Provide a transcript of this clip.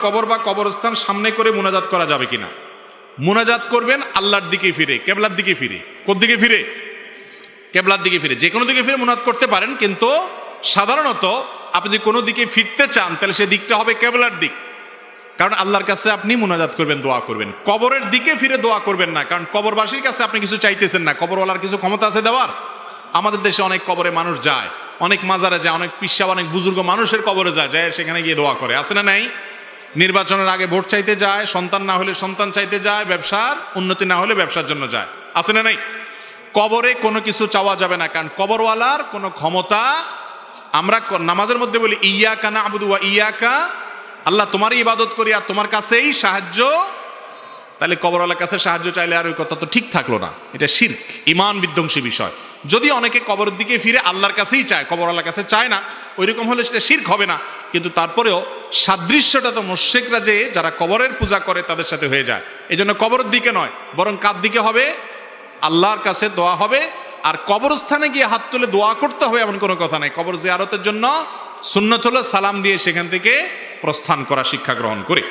কবর বা কবরস্থান সামনে করে মোনাজাত করা যাবে কিনা? মোনাজাত করবেন আল্লাহর দিকে ফিরে, কেবলার দিকে ফিরে। কোন দিকে ফিরে? কেবলার দিকে ফিরে। যে কোনো দিকে ফিরে মোনাজাত করতে পারেন, কিন্তু সাধারণত আপনি যদি কোনো দিকে ফিরতে চান, তাহলে সে দিকটা হবে কেবলার দিক। কারণ আল্লাহর কাছে আপনি মোনাজাত করবেন, দোয়া করবেন। কবরের দিকে ফিরে দোয়া করবেন না, কারণ কবরবাসীর কাছে আপনি কিছু চাইতেছেন না। কবরওয়ালার কিছু ক্ষমতা আছে দেওয়ার। আমাদের দেশে অনেক কবরে মানুষ যায়, অনেক মাজারে যায়, অনেক পিসা, অনেক বুজুর্গ মানুষের কবরে যায় যায় সেখানে গিয়ে দোয়া করে। আছে না নাই? নির্বাচনের আগে ভোট চাইতে যায়, সন্তান না হলে সন্তান চাইতে যায়, ব্যবসার উন্নতি না হলে ব্যবসার জন্য যায়। আছে না নাই? কবরে কোনো কিছু চাওয়া যাবে না, কারণ কবরওয়ালার কোনো ক্ষমতা আমরা নামাজের মধ্যে বলি ইয়া কানা আবুদু ওয়া ইয়াকা আল্লাহ তোমারই ইবাদত করি আর তোমার কাছেই সাহায্য। তাহলে কবরওয়ালার কাছে সাহায্য চাইলে আর ওই কথা তো ঠিক থাকল না। এটা শির্ক ইমান বিধ্বংসী বিষয়। যদি অনেকে কবরের দিকে ফিরে আল্লাহর কাছেই চায়, কবরওয়ালার কাছে চায় না ওইরকম হলে সেটা শির্ক হবে না। কিন্তু তারপরেও সাদৃশ্যটা তো মোশেকরা যে যারা কবরের পূজা করে তাদের সাথে হয়ে যায়। এই জন্য কবরের দিকে নয়, বরং কার দিকে হবে? আল্লাহর কাছে দোয়া হবে। আর কবরস্থানে গিয়ে হাত তুলে দোয়া করতে হবে এমন কোনো কথা নাই। কবর জিয়ারতের জন্য শূন্য চলে সালাম দিয়ে সেখান থেকে প্রস্থান করা, শিক্ষা গ্রহণ করে।